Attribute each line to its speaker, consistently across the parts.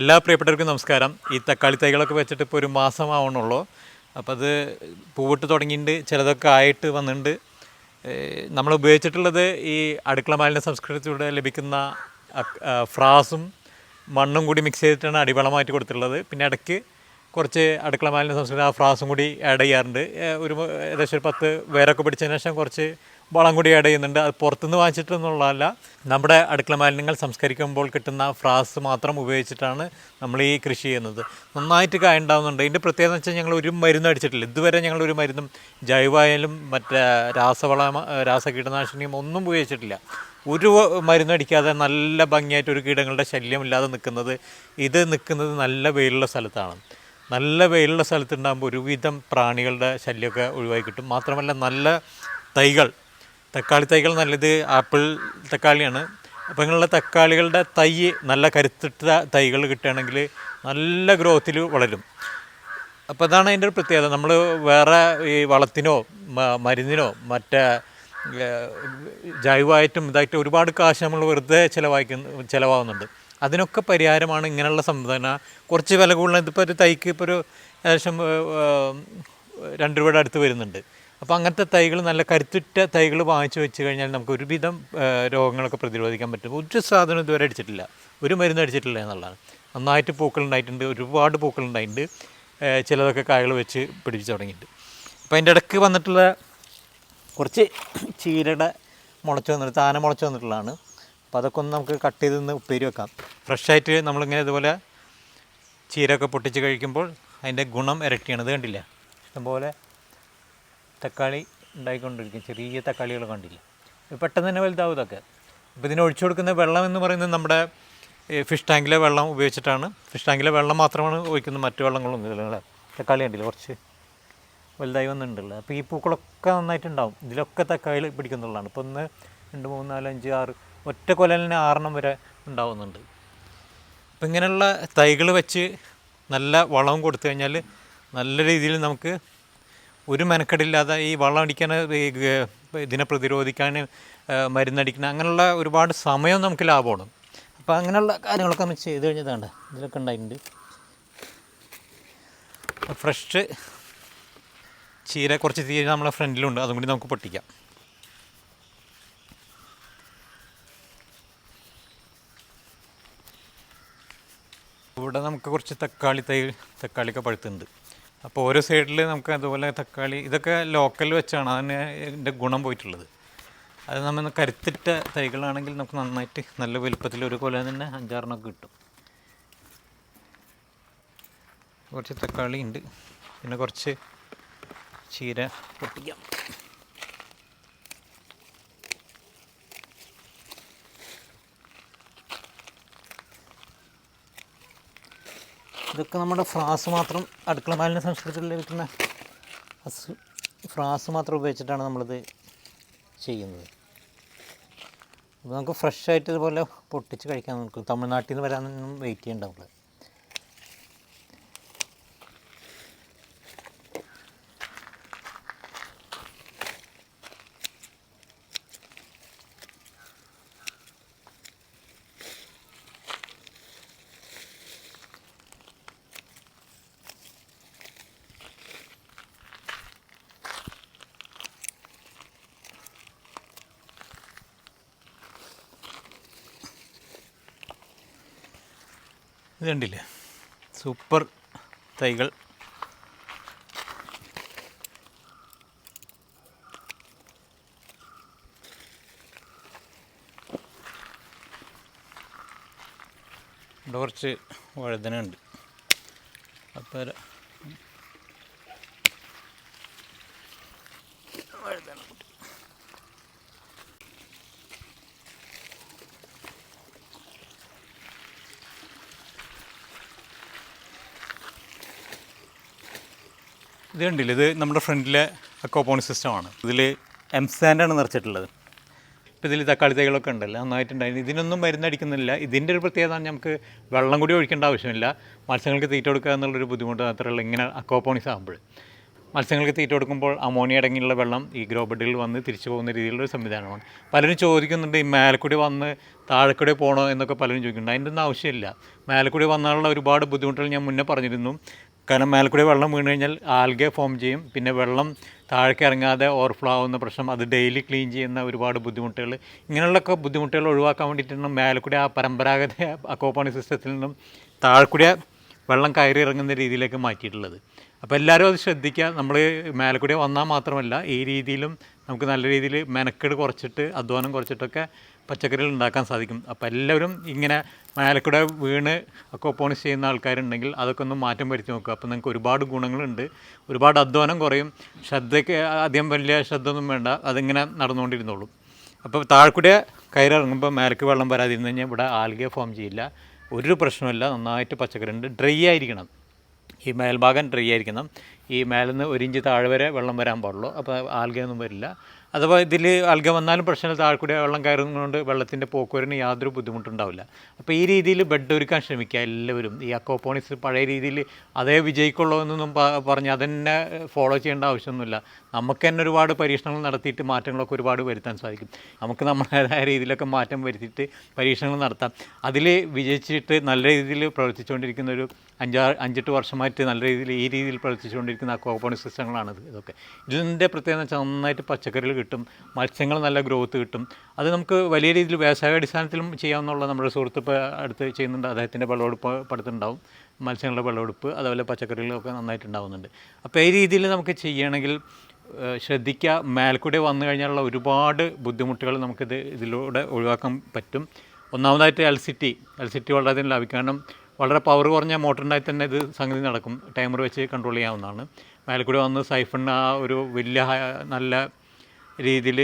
Speaker 1: എല്ലാ പ്രിയപ്പെട്ടവർക്കും നമസ്കാരം. ഈ തക്കാളി തൈകളൊക്കെ വെച്ചിട്ട് ഇപ്പോൾ ഒരു മാസമാവണുള്ളൂ. അപ്പോൾ അത് പൂവിട്ട് തുടങ്ങിയിട്ടുണ്ട് ചിലതൊക്കെ ആയിട്ട് വന്നിട്ടുണ്ട് നമ്മൾ ഉപയോഗിച്ചിട്ടുള്ളത് ഈ അടുക്കള മാലിന്യ സംസ്കൃതത്തിലൂടെ ലഭിക്കുന്ന ഫ്രാസും മണ്ണും കൂടി മിക്സ് ചെയ്തിട്ടാണ് അടിവളമായിട്ട് കൊടുത്തിട്ടുള്ളത്. പിന്നെ ഇടയ്ക്ക് കുറച്ച് അടുക്കള മാലിന്യ സംസ്കരണം ആ ഫ്രാസും കൂടി ആഡ് ചെയ്യാറുണ്ട്. ഒരു ഏകദേശം ഒരു പത്ത് വേരൊക്കെ പിടിച്ചതിന് ശേഷം കുറച്ച് വളം കൂടി ആഡ് ചെയ്യുന്നുണ്ട്. അത് പുറത്തുനിന്ന് വാങ്ങിച്ചിട്ടെന്നുള്ളതല്ല. നമ്മുടെ അടുക്കള മാലിന്യങ്ങൾ സംസ്കരിക്കുമ്പോൾ കിട്ടുന്ന ഫ്രാസ് മാത്രം ഉപയോഗിച്ചിട്ടാണ് നമ്മൾ ഈ കൃഷി ചെയ്യുന്നത്. നന്നായിട്ട് കായ ഉണ്ടാകുന്നുണ്ട് ഇതിന്റെ പ്രത്യേകത എന്ന് വെച്ചാൽ ഞങ്ങൾ ഒരു മരുന്നും അടിച്ചിട്ടില്ല. ഇതുവരെ ഞങ്ങൾ ഒരു മരുന്നും ജൈവമായാലും മറ്റേ രാസവള രാസ കീടനാശിനിയും ഒന്നും ഉപയോഗിച്ചിട്ടില്ല. ഒരു മരുന്നടിക്കാതെ നല്ല ഭംഗിയായിട്ട് ഒരു കീടങ്ങളുടെ ശല്യമില്ലാതെ നിൽക്കുന്നത്. ഇത് നിൽക്കുന്നത് നല്ല വെയിലുള്ള സ്ഥലത്താണ്. നല്ല വെയിലുള്ള സ്ഥലത്തുണ്ടാകുമ്പോൾ ഒരുവിധം പ്രാണികളുടെ ശല്യമൊക്കെ ഒഴിവായി കിട്ടും. മാത്രമല്ല നല്ല തൈകൾ. തക്കാളി തൈകൾ നല്ലത് ആപ്പിൾ തക്കാളിയാണ്. അപ്പോൾ ഇങ്ങനെയുള്ള തക്കാളികളുടെ തൈ നല്ല കരുത്തിട്ട തൈകൾ കിട്ടുകയാണെങ്കിൽ നല്ല ഗ്രോത്തിൽ വളരും. അപ്പോൾ അതാണ് അതിന്റെ ഒരു പ്രത്യേകത. നമ്മൾ വേറെ ഈ വളത്തിനോ മരുന്നിനോ മറ്റേ ജൈവമായിട്ടും ഇതായിട്ടും ഒരുപാട് കാശ് നമ്മൾ വെറുതെ ചിലവാക്കുന്നു ചിലവാകുന്നുണ്ട്. അതിനൊക്കെ പരിഹാരമാണ് ഇങ്ങനെയുള്ള സംവിധാനം. കുറച്ച് വില കൂടുതൽ ഇതിപ്പോൾ ഒരു തൈക്ക് ഇപ്പോൾ ഒരു ഏകദേശം രണ്ട് രൂപയുടെ അടുത്ത് വരുന്നുണ്ട്. അപ്പോൾ അങ്ങനത്തെ തൈകൾ നല്ല കരുത്തുറ്റ തൈകൾ വാങ്ങിച്ചു വെച്ച് കഴിഞ്ഞാൽ നമുക്ക് ഒരുവിധം രോഗങ്ങളൊക്കെ പ്രതിരോധിക്കാൻ പറ്റും. ഒരു സാധനം ഇതുവരെ അടിച്ചിട്ടില്ല. ഒരു മരുന്ന് അടിച്ചിട്ടില്ല എന്നുള്ളതാണ്. നന്നായിട്ട് പൂക്കളുണ്ടായിട്ടുണ്ട് ഒരുപാട് പൂക്കളുണ്ടായിട്ടുണ്ട് ചിലതൊക്കെ കായകൾ വെച്ച് പിടിച്ച് തുടങ്ങിയിട്ടുണ്ട്. അപ്പോൾ അതിന്റെ ഇടയ്ക്ക് വന്നിട്ടുള്ള കുറച്ച് ചീരയുടെ മുളച്ച് വന്നിട്ട് താന മുളച്ച് വന്നിട്ടുള്ളതാണ്. അപ്പോൾ അതൊക്കെ ഒന്ന് നമുക്ക് കട്ട് ചെയ്ത് നിന്ന് ഉപ്പേരി വെക്കാം. ഫ്രഷായിട്ട് നമ്മളിങ്ങനെ ഇതുപോലെ ചീരയൊക്കെ പൊട്ടിച്ച് കഴിക്കുമ്പോൾ അതിന്റെ ഗുണം ഇരട്ടിയാണ് ഇത് കണ്ടില്ല? ഇഷ്ടംപോലെ തക്കാളി ഉണ്ടായിക്കൊണ്ടിരിക്കും. ചെറിയ തക്കാളികൾ കണ്ടില്ല? പെട്ടെന്ന് തന്നെ വലുതാവും ഇതൊക്കെ. അപ്പോൾ ഇതിന് ഒഴിച്ചു കൊടുക്കുന്ന വെള്ളം എന്ന് പറയുന്നത് നമ്മുടെ ഫിഷ് ടാങ്കിലെ വെള്ളം ഉപയോഗിച്ചിട്ടാണ്. ഫിഷ് ടാങ്കിലെ വെള്ളം മാത്രമാണ് ഒഴിക്കുന്നത് മറ്റു വെള്ളങ്ങളൊന്നും ഇല്ല തക്കാളി കണ്ടില്ല? കുറച്ച് വലുതായി വന്നിട്ടുണ്ടല്ലോ. അപ്പോൾ ഈ പൂക്കളൊക്കെ നന്നായിട്ടുണ്ടാവും. ഇതിലൊക്കെ തക്കാളി പിടിക്കുന്നുള്ളതാണ്. ഇപ്പോൾ ഒന്ന് രണ്ട് മൂന്ന് നാല് അഞ്ച് ആറ് ഒറ്റ കൊലലിന് ആറെണ്ണം വരെ ഉണ്ടാവുന്നുണ്ട്. അപ്പം ഇങ്ങനെയുള്ള തൈകൾ വെച്ച് നല്ല വളവും കൊടുത്തു കഴിഞ്ഞാൽ നല്ല രീതിയിൽ നമുക്ക് ഒരു മെനക്കെടില്ലാതെ ഈ വളം അടിക്കാൻ ഇതിനെ പ്രതിരോധിക്കാൻ മരുന്നടിക്കണം അങ്ങനെയുള്ള ഒരുപാട് സമയം നമുക്ക് ലാഭമാണ്. അപ്പോൾ അങ്ങനെയുള്ള കാര്യങ്ങളൊക്കെ നമ്മൾ ചെയ്ത് കഴിഞ്ഞതാണ് ഇതിലൊക്കെ ഉണ്ടായിട്ടുണ്ട്. ഫ്രഷ് ചീര കുറച്ച് ചീര നമ്മളെ ഫ്രണ്ടിലുണ്ട് അതും കൂടി നമുക്ക് പൊട്ടിക്കാം ഇവിടെ നമുക്ക് കുറച്ച് തക്കാളി തൈ തക്കാളിയൊക്കെ പഴുത്തുണ്ട് അപ്പോൾ ഓരോ സൈഡിൽ നമുക്ക് അതുപോലെ തക്കാളി ഇതൊക്കെ ലോക്കൽ വെച്ചാണ് അതിന് ഇതിന്റെ ഗുണം പോയിട്ടുള്ളത്. അത് നമ്മൾ കരുത്തിട്ട തൈകളാണെങ്കിൽ നമുക്ക് നന്നായിട്ട് നല്ല വലുപ്പത്തിൽ ഒരു കൊല തന്നെ അഞ്ചാറിനൊക്കെ കിട്ടും. കുറച്ച് തക്കാളി ഉണ്ട്. പിന്നെ കുറച്ച് ചീര പൊട്ടിക്കാം. ഇതൊക്കെ നമ്മുടെ ഫ്രാസ് മാത്രം അടുക്കള മാലിന്യ സംസ്കൃതത്തിൽ ലഭിക്കുന്ന ഫ്രാസ് മാത്രം ഉപയോഗിച്ചിട്ടാണ് നമ്മളിത് ചെയ്യുന്നത്. അപ്പോൾ നമുക്ക് ഫ്രഷ് ആയിട്ട് ഇതുപോലെ പൊട്ടിച്ച് കഴിക്കാൻ നമുക്ക് തമിഴ്നാട്ടിൽ നിന്ന് വരാനൊന്നും വെയിറ്റ് ചെയ്യണ്ട നമ്മൾ ഇത് കണ്ടില്ലേ? സൂപ്പർ തൈകൾ. ഇവിടെ കുറച്ച് വഴുതന ഉണ്ട് അപ്പോൾ വഴുതന ഇത് കണ്ടില്ല? ഇത് നമ്മുടെ ഫ്രണ്ടിലെ അക്കോപോണി സിസ്റ്റമാണ്. ഇതിൽ എം സാൻഡാണ് നിറച്ചിട്ടുള്ളത്. ഇപ്പോൾ ഇതിൽ തക്കാളി തൈകളൊക്കെ ഉണ്ടല്ലോ നന്നായിട്ടുണ്ടായിരുന്നു. ഇതിനൊന്നും മരുന്നടിക്കുന്നില്ല. ഇതിന്റെ ഒരു പ്രത്യേകത നമുക്ക് വെള്ളം കൂടി ഒഴിക്കേണ്ട ആവശ്യമില്ല. മത്സ്യങ്ങൾക്ക് തീറ്റ കൊടുക്കുക എന്നുള്ളൊരു ബുദ്ധിമുട്ട് മാത്രമല്ല ഇങ്ങനെ അക്കോപോണിസ് ആകുമ്പോൾ മത്സ്യങ്ങൾക്ക് തീറ്റ കൊടുക്കുമ്പോൾ അമോണിയ അടങ്ങിയുള്ള വെള്ളം ഈ ഗ്രോ ബെഡുകളിൽ വന്ന് തിരിച്ചു പോകുന്ന രീതിയിലുള്ള ഒരു സംവിധാനമാണ്. പലരും ചോദിക്കുന്നുണ്ട് ഈ മേലക്കൂടി വന്ന് താഴെക്കൂടി പോകണോ എന്നൊക്കെ പലരും ചോദിക്കുന്നുണ്ട്. അതിന്റെ ഒന്നും ആവശ്യമില്ല. മേലക്കൂടി വന്നാലുള്ള ഒരുപാട് ബുദ്ധിമുട്ടുകൾ ഞാൻ മുന്നേ പറഞ്ഞിരുന്നു. കാരണം മേലക്കൂടി വെള്ളം വീണ് കഴിഞ്ഞാൽ ആൽഗെ ഫോം ചെയ്യും. പിന്നെ വെള്ളം താഴേക്ക് ഇറങ്ങാതെ ഓവർഫ്ലോ ആവുന്ന പ്രശ്നം അത് ഡെയിലി ക്ലീൻ ചെയ്യുന്ന ഒരുപാട് ബുദ്ധിമുട്ടുകൾ. ഇങ്ങനെയുള്ളൊക്കെ ബുദ്ധിമുട്ടുകൾ ഒഴിവാക്കാൻ വേണ്ടിയിട്ടാണ് മേലക്കൂടി ആ പരമ്പരാഗത അക്കോപ്പണി സിസ്റ്റത്തിൽ നിന്നും താഴെക്കൂടി വെള്ളം കയറി ഇറങ്ങുന്ന രീതിയിലേക്ക് മാറ്റിയിട്ടുള്ളത്. അപ്പോൾ എല്ലാവരും അത് ശ്രദ്ധിക്കുക. നമ്മൾ മേലക്കൂടി വന്നാൽ മാത്രമല്ല ഈ രീതിയിലും നമുക്ക് നല്ല രീതിയിൽ മെനക്കെട് കുറച്ചിട്ട് അധ്വാനം കുറച്ചിട്ടൊക്കെ പച്ചക്കറികൾ ഉണ്ടാക്കാൻ സാധിക്കും. അപ്പോൾ എല്ലാവരും ഇങ്ങനെ മേലക്കൂടെ വീണ് അക്കോപ്പോണിസ് ചെയ്യുന്ന ആൾക്കാരുണ്ടെങ്കിൽ അതൊക്കെ ഒന്ന് മാറ്റം വരുത്തി നോക്കുക. അപ്പോൾ നിങ്ങൾക്ക് ഒരുപാട് ഗുണങ്ങളുണ്ട്. ഒരുപാട് അധ്വാനം കുറയും. ശ്രദ്ധയ്ക്ക് അധികം വലിയ ശ്രദ്ധ ഒന്നും വേണ്ട. അതിങ്ങനെ നടന്നുകൊണ്ടിരുന്നോളും. അപ്പോൾ താഴെക്കൂടെ കയറിറങ്ങുമ്പോൾ മേലക്ക് വെള്ളം വരാതിരുന്നു കഴിഞ്ഞാൽ ഇവിടെ ആൽഗെ ഫോം ചെയ്യില്ല. ഒരു പ്രശ്നമില്ല നന്നായിട്ട് പച്ചക്കറി ഉണ്ട്. ഡ്രൈ ആയിരിക്കണം. ഈ മേൽഭാഗം ഡ്രൈ ആയിരിക്കണം. ഈ മേലിൽ നിന്ന് ഒരു ഇഞ്ച് താഴെ വരെ വെള്ളം വരാൻ പാടുള്ളൂ. അപ്പോൾ ആൽഗയൊന്നും വരില്ല. അഥവാ ഇതിൽ ആൽഗ വന്നാലും പ്രശ്നമില്ല. താഴെ കൂടി വെള്ളം കയറുന്നതുകൊണ്ട് വെള്ളത്തിന്റെ പോക്കുവരന് യാതൊരു ബുദ്ധിമുട്ടുണ്ടാവില്ല. അപ്പോൾ ഈ രീതിയിൽ ബെഡ് ഒരുക്കാൻ ശ്രമിക്കുക എല്ലാവരും. ഈ അക്കോപ്പോണിക്സ് പഴയ രീതിയിൽ അതേ വിജയിക്കുള്ളൂ എന്നൊന്നും പറഞ്ഞ് അതന്നെ ഫോളോ ചെയ്യേണ്ട ആവശ്യമൊന്നുമില്ല. നമുക്ക് തന്നെ ഒരുപാട് പരീക്ഷണങ്ങൾ നടത്തിയിട്ട് മാറ്റങ്ങളൊക്കെ ഒരുപാട് വരുത്താൻ സാധിക്കും. നമുക്ക് നമ്മുടേതായ രീതിയിലൊക്കെ മാറ്റം വരുത്തിയിട്ട് പരീക്ഷണങ്ങൾ നടത്താം. അതിൽ വിജയിച്ചിട്ട് നല്ല രീതിയിൽ പ്രവർത്തിച്ചുകൊണ്ടിരിക്കുന്ന ഒരു അഞ്ചാറ് അഞ്ചെട്ട് വർഷമായിട്ട് നല്ല രീതിയിൽ ഈ രീതിയിൽ പ്രവർത്തിച്ചുകൊണ്ടിരിക്കുന്ന അക്വാപോണിക് സിസ്റ്റങ്ങളാണ് ഇതൊക്കെ. ഇതിന്റെ പ്രത്യേകത വെച്ചാൽ നന്നായിട്ട് പച്ചക്കറികൾ കിട്ടും. മത്സ്യങ്ങൾ നല്ല ഗ്രോത്ത് കിട്ടും. അത് നമുക്ക് വലിയ രീതിയിൽ വ്യവസായാടിസ്ഥാനത്തിലും ചെയ്യാമെന്നുള്ള നമ്മുടെ സുഹൃത്ത് ഇപ്പോൾ അടുത്ത് ചെയ്യുന്നുണ്ട്. അദ്ദേഹത്തിന്റെ വിളവെടുപ്പ് പടുത്തുണ്ടാവും മത്സ്യങ്ങളുടെ വിളവെടുപ്പ് അതുപോലെ പച്ചക്കറികളൊക്കെ നന്നായിട്ട് ഉണ്ടാവുന്നുണ്ട് അപ്പോൾ ഈ രീതിയിൽ നമുക്ക് ചെയ്യണമെങ്കിൽ ശ്രദ്ധിക്കുക. മേൽക്കൂടെ വന്നു കഴിഞ്ഞാലുള്ള ഒരുപാട് ബുദ്ധിമുട്ടുകൾ നമുക്കിത് ഇതിലൂടെ ഒഴിവാക്കാൻ പറ്റും. ഒന്നാമതായിട്ട് L C T. L C T വളരെയധികം ലാഭിക്കും. കാരണം വളരെ പവർ കുറഞ്ഞ മോട്ടറിനായി തന്നെ ഇത് സംഗതി നടക്കും. ടൈമർ വെച്ച് കൺട്രോൾ ചെയ്യാവുന്നതാണ്. മേൽക്കൂടെ വന്ന് സൈഫൺ ആ ഒരു വലിയ നല്ല രീതിയിൽ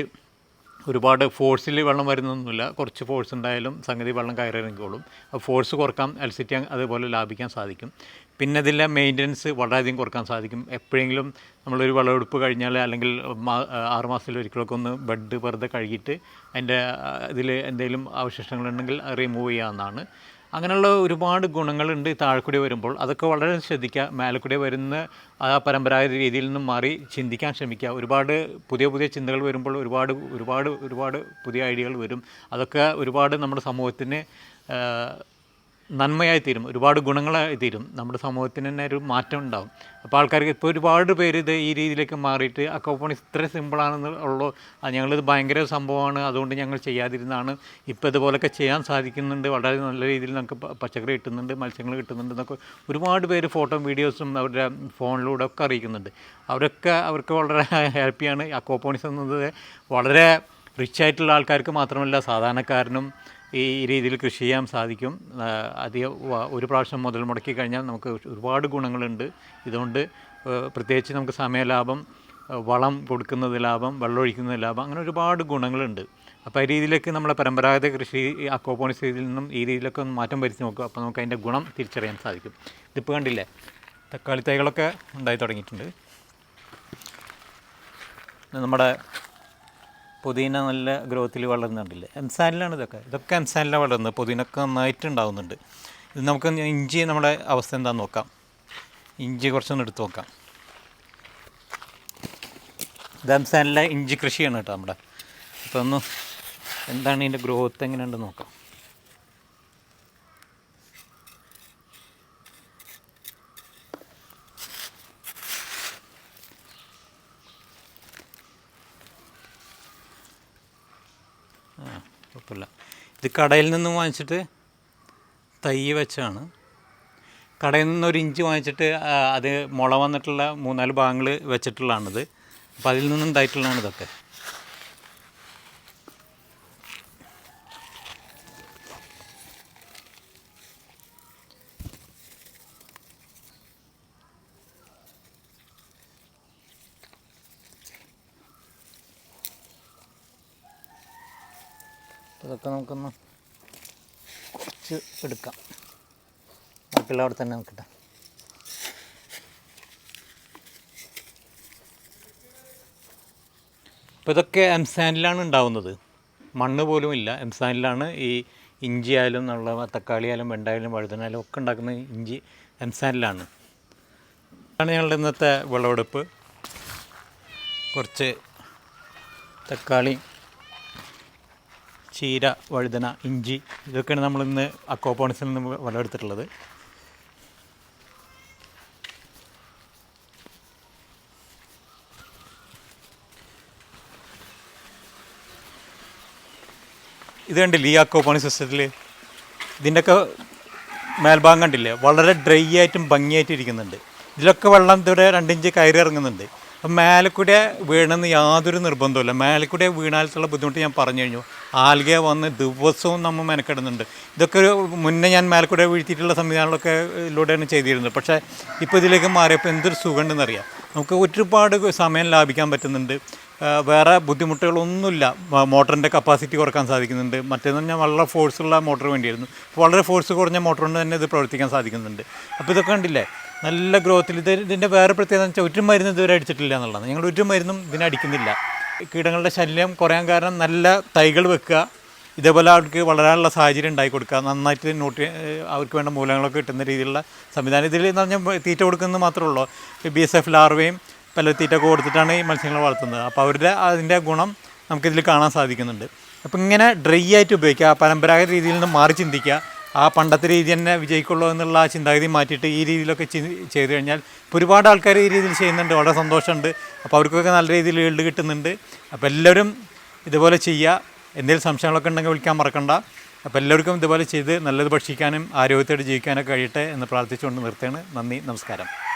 Speaker 1: ഒരുപാട് ഫോഴ്സിൽ വെള്ളം വരുന്നൊന്നുമില്ല. കുറച്ച് ഫോഴ്സ് ഉണ്ടായാലും സംഗതി വെള്ളം കയറിയിറങ്ങിക്കോളും. അപ്പോൾ ഫോഴ്സ് കുറക്കാം എലസിറ്റി അതുപോലെ ലാഭിക്കാൻ സാധിക്കും. പിന്നെ ഇതിലെ മെയിന്റനൻസ് വളരെയധികം കുറയ്ക്കാൻ സാധിക്കും. എപ്പോഴെങ്കിലും നമ്മളൊരു വിളവെടുപ്പ് കഴിഞ്ഞാൽ അല്ലെങ്കിൽ മാ- ആറ് മാസത്തിൽ ഒരിക്കലൊക്കെ ഒന്ന് ബെഡ് വെറുതെ കഴുകിയിട്ട് അതിന്റെ ഇതിൽ എന്തെങ്കിലും അവശിഷ്ടങ്ങളുണ്ടെങ്കിൽ റിമൂവ് ചെയ്യാവുന്നതാണ്. അങ്ങനെയുള്ള ഒരുപാട് ഗുണങ്ങളുണ്ട് താഴെക്കൂടി വരുമ്പോൾ. അതൊക്കെ വളരെ ശ്രദ്ധിക്കുക. മേലക്കൂടി വരുന്ന ആ പരമ്പരാഗത രീതിയിൽ നിന്നും മാറി ചിന്തിക്കാൻ ശ്രമിക്കുക. ഒരുപാട് പുതിയ പുതിയ ചിന്തകൾ വരുമ്പോൾ ഒരുപാട് ഒരുപാട് ഒരുപാട് പുതിയ ഐഡിയകൾ വരും. അതൊക്കെ ഒരുപാട് നമ്മുടെ സമൂഹത്തിന് നന്മയായി തീരും ഒരുപാട് ഗുണങ്ങളായി തീരും നമ്മുടെ സമൂഹത്തിന് തന്നെ ഒരു മാറ്റം ഉണ്ടാകും അപ്പോൾ ആൾക്കാർക്ക് ഇപ്പോൾ ഒരുപാട് പേര് ഇത് ഈ രീതിയിലേക്ക് മാറിയിട്ട് അക്കോപ്പണി ഇത്ര സിമ്പിളാണെന്ന് ഉള്ളൂ? ഞങ്ങളിത് ഭയങ്കര സംഭവമാണ്. അതുകൊണ്ട് ഞങ്ങൾ ചെയ്യാതിരുന്നാണ് ഇപ്പോൾ ഇതുപോലൊക്കെ ചെയ്യാൻ സാധിക്കുന്നുണ്ട്. വളരെ നല്ല രീതിയിൽ നമുക്ക് പച്ചക്കറി കിട്ടുന്നുണ്ട് മത്സ്യങ്ങൾ കിട്ടുന്നുണ്ട് എന്നൊക്കെ ഒരുപാട് പേര് ഫോട്ടോ വീഡിയോസും അവരുടെ ഫോണിലൂടെ ഒക്കെ അറിയിക്കുന്നുണ്ട്. അവരൊക്കെ അവർക്ക് വളരെ ഹാപ്പിയാണ് അക്കോപ്പോണിക്സ് എന്നത് വളരെ റിച്ച് ആയിട്ടുള്ള ആൾക്കാർക്ക് മാത്രമല്ല സാധാരണക്കാരനും ഈ രീതിയിൽ കൃഷി ചെയ്യാൻ സാധിക്കും. അധികം ഒരു പ്രാവശ്യം മുതൽ മുടക്കി കഴിഞ്ഞാൽ നമുക്ക് ഒരുപാട് ഗുണങ്ങളുണ്ട്. ഇതുകൊണ്ട് പ്രത്യേകിച്ച് നമുക്ക് സമയലാഭം വളം കൊടുക്കുന്നത് ലാഭം വെള്ളം ഒഴിക്കുന്നത് ലാഭം അങ്ങനെ ഒരുപാട് ഗുണങ്ങളുണ്ട്. അപ്പോൾ ആ രീതിയിലേക്ക് നമ്മളെ പരമ്പരാഗത കൃഷി അക്കോപോണിക്സ് രീതിയിൽ നിന്നും ഈ രീതിയിലൊക്കെ ഒന്ന് മാറ്റം വരുത്തി നോക്കുക. അപ്പോൾ നമുക്ക് അതിന്റെ ഗുണം തിരിച്ചറിയാൻ സാധിക്കും. ഇതിപ്പോൾ കണ്ടില്ലേ? തക്കാളി തൈകളൊക്കെ ഉണ്ടായി തുടങ്ങിയിട്ടുണ്ട്. നമ്മുടെ പുതിന നല്ല ഗ്രോത്തിൽ വളരുന്നുണ്ടല്ലേ എംസാനിലാണ് ഇതൊക്കെ. ഇതൊക്കെ എംസാനിലാണ് വളരുന്നത് പുതിനൊക്കെ നന്നായിട്ട് ഉണ്ടാവുന്നുണ്ട് ഇത് നമുക്ക് ഇഞ്ചി നമ്മുടെ അവസ്ഥ എന്താണെന്ന് നോക്കാം. ഇഞ്ചി കുറച്ചൊന്ന് എടുത്ത് നോക്കാം. ഇത് എംസാനിലെ ഇഞ്ചി കൃഷിയാണ് കേട്ടോ നമ്മുടെ. അപ്പോൾ ഒന്ന് എന്താണ് ഇതിന്റെ ഗ്രോത്ത് എങ്ങനെയുണ്ടെന്ന് നോക്കാം ആ കുഴപ്പമില്ല ഇത് കടയിൽ നിന്ന് വാങ്ങിച്ചിട്ട് തൈ വെച്ചാണ് കടയിൽ നിന്ന് ഒരു ഇഞ്ച് വാങ്ങിച്ചിട്ട് അത് മുള വന്നിട്ടുള്ള മൂന്നാൽ ഭാഗങ്ങൾ വെച്ചിട്ടുള്ളതാണിത്. അപ്പോൾ അതിൽ നിന്നും ഉണ്ടായിട്ടുള്ളതാണ് ഇതൊക്കെ. ഇതൊക്കെ നമുക്കൊന്ന് കുറച്ച് എടുക്കാം. ബാക്കിയുള്ള അവിടെ തന്നെ നിൽക്കട്ടെ. അപ്പോൾ ഇതൊക്കെ എംസാനിലാണ് ഉണ്ടാവുന്നത്. മണ്ണ് പോലും ഇല്ല. എംസാനിലാണ് ഈ ഇഞ്ചി ആയാലും നമ്മളെ തക്കാളി ആയാലും വെണ്ടായാലും വഴുതനായാലും ഒക്കെ ഉണ്ടാക്കുന്ന ഇഞ്ചി എംസാനിലാണ്. ആണ് ഞങ്ങളുടെ ഇന്നത്തെ വിളവെടുപ്പ്. കുറച്ച് തക്കാളി ചീര വഴുതന ഇഞ്ചി ഇതൊക്കെയാണ് നമ്മളിന്ന് അക്കോപോണിസിൽ നിന്ന് വിളവെടുത്തിട്ടുള്ളത് ഇത് കണ്ടില്ലേ ഈ അക്കോപോണി സിസ്റ്റത്തിൽ ഇതിന്റെയൊക്കെ മേൽഭാഗം കണ്ടില്ലേ? വളരെ ഡ്രൈ ആയിട്ടും ഭംഗിയായിട്ടും ഇരിക്കുന്നുണ്ട്. ഇതിലൊക്കെ വെള്ളം ഇവിടെ രണ്ടിഞ്ച് കയറി ഇറങ്ങുന്നുണ്ട്. അപ്പം മേലെ കൂടെ വീണെന്ന് യാതൊരു നിർബന്ധമില്ല മേലെ കൂടെ വീണാലത്തുള്ള ബുദ്ധിമുട്ട് ഞാൻ പറഞ്ഞു കഴിഞ്ഞു. ആൽഗ വന്ന് ദിവസവും നമ്മൾ മെനക്കെടുന്നുണ്ട്. ഇതൊക്കെ മുന്നേ ഞാൻ മേൽക്കൂടെ കൂടെ വീഴ്ത്തിയിട്ടുള്ള സംവിധാനങ്ങളൊക്കെ ഇതിലൂടെയാണ് ചെയ്തിരുന്നത്. പക്ഷേ ഇപ്പോൾ ഇതിലേക്ക് മാറിയപ്പോൾ എന്തൊരു സുഖമുണ്ടെന്നറിയാം. നമുക്ക് ഒരുപാട് സമയം ലാഭിക്കാൻ പറ്റുന്നുണ്ട്. വേറെ ബുദ്ധിമുട്ടുകളൊന്നുമില്ല. മോട്ടറിന്റെ കപ്പാസിറ്റി കുറയ്ക്കാൻ സാധിക്കുന്നുണ്ട്. മറ്റേന്ന് പറഞ്ഞാൽ വളരെ ഫോഴ്സുള്ള മോട്ടർ വേണ്ടിയായിരുന്നു. ഇപ്പോൾ വളരെ ഫോഴ്സ് കുറഞ്ഞ മോട്ടർ കൊണ്ട് തന്നെ ഇത് പ്രവർത്തിക്കാൻ സാധിക്കുന്നുണ്ട്. അപ്പോൾ ഇതൊക്കെ കണ്ടില്ലേ? നല്ല ഗ്രോത്തിൽ ഇത് ഇതിന്റെ വേറെ പ്രത്യേകത എന്ന് വെച്ചാൽ ഒരു മരുന്ന് ഇതുവരെ അടിച്ചിട്ടില്ല എന്നുള്ളതാണ്. ഞങ്ങൾ ഒരു മരുന്നും ഇതിന് അടിക്കുന്നില്ല. കീടങ്ങളുടെ ശല്യം കുറയാൻ കാരണം നല്ല തൈകൾ വെക്കുക. ഇതേപോലെ അവർക്ക് വളരാനുള്ള സാഹചര്യം ഉണ്ടാക്കി കൊടുക്കുക. നന്നായിട്ട് ന്യൂട്രി അവർക്ക് വേണ്ട മൂലങ്ങളൊക്കെ കിട്ടുന്ന രീതിയിലുള്ള സംവിധാനം. ഇതിൽ എന്ന് പറഞ്ഞാൽ തീറ്റ കൊടുക്കുന്നത് മാത്രമേ ഉള്ളൂ. ബി എസ് എഫ് ലാർവയും പല ഒക്കെ കൊടുത്തിട്ടാണ് ഈ മത്സ്യങ്ങളെ വളർത്തുന്നത്. അപ്പോൾ അവരുടെ അതിന്റെ ഗുണം നമുക്കിതിൽ കാണാൻ സാധിക്കുന്നുണ്ട്. അപ്പോൾ ഇങ്ങനെ ഡ്രൈ ആയിട്ട് ഉപയോഗിക്കുക പരമ്പരാഗത രീതിയിൽ നിന്ന് മാറി ചിന്തിക്കുക ആ പണ്ടത്തെ രീതി തന്നെ വിജയിക്കുള്ളൂ എന്നുള്ള ചിന്താഗതി മാറ്റിയിട്ട് ഈ രീതിയിലൊക്കെ ചെയ്തു കഴിഞ്ഞാൽ ഒരുപാട് ആൾക്കാർ ഈ രീതിയിൽ ചെയ്യുന്നുണ്ട് വളരെ സന്തോഷമുണ്ട്. അപ്പോൾ അവർക്കൊക്കെ നല്ല രീതിയിൽ ഈൽഡ് കിട്ടുന്നുണ്ട്. അപ്പോൾ എല്ലാവരും ഇതുപോലെ ചെയ്യുക. എന്തെങ്കിലും സംശയങ്ങളൊക്കെ ഉണ്ടെങ്കിൽ വിളിക്കാൻ മറക്കണ്ട. അപ്പോൾ എല്ലാവർക്കും ഇതുപോലെ ചെയ്ത് നല്ലത് ഭക്ഷിക്കാനും ആരോഗ്യത്തോടെ ജീവിക്കാനൊക്കെ കഴിയട്ടെ എന്ന് പ്രാർത്ഥിച്ചുകൊണ്ട് നിർത്തുകയാണ്. നന്ദി നമസ്കാരം.